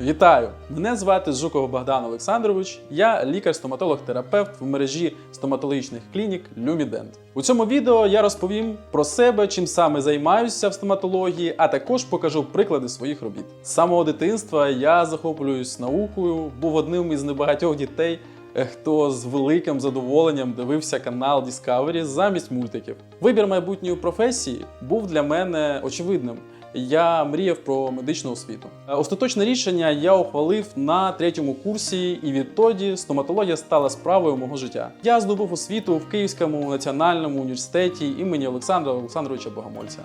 Вітаю! Мене звати Жуков Богдан Олександрович. Я лікар-стоматолог-терапевт в мережі стоматологічних клінік Люмідент. У цьому відео я розповім про себе, чим саме займаюся в стоматології, а також покажу приклади своїх робіт. З самого дитинства я захоплююсь наукою, був одним із небагатьох дітей. Е, Хто з великим задоволенням дивився канал Discovery замість мультиків. Вибір майбутньої професії був для мене очевидним я мріяв про медичну освіту. Е, Остаточне рішення я ухвалив на третьому курсі, і відтоді стоматологія стала справою мого життя. Я здобув освіту в Київському національному університеті імені Олександра Олександровича Богомольця,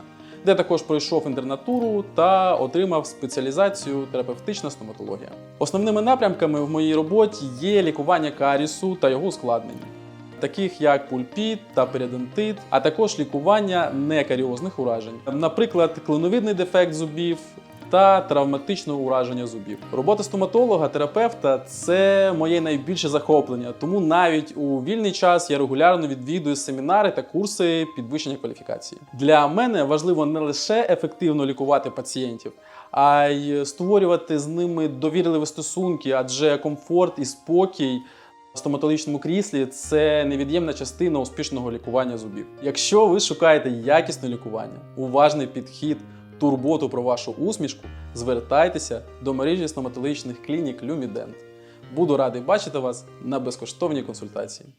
де також пройшов інтернатуру та отримав спеціалізацію терапевтична стоматологія. Основними напрямками в моїй роботі є лікування карісу та його ускладнення таких як пульпіт та періодонтит, а також лікування некаріозних уражень, наприклад, клиновидний дефект зубів. Та травматичне ураження зубів. Робота стоматолога, терапевта це моє найбільше захоплення. Тому навіть у вільний час я регулярно відвідую семінари та курси підвищення кваліфікації. Для мене важливо не лише ефективно лікувати пацієнтів, а й створювати з ними довірливі стосунки, адже комфорт і спокій в стоматологічному кріслі це невід'ємна частина успішного лікування зубів. Якщо ви шукаєте якісне лікування, уважний підхід, турботу про вашу усмішку, звертайтеся до мережі стоматологічних клінік Люмідент. Буду радий бачити вас на безкоштовній консультації.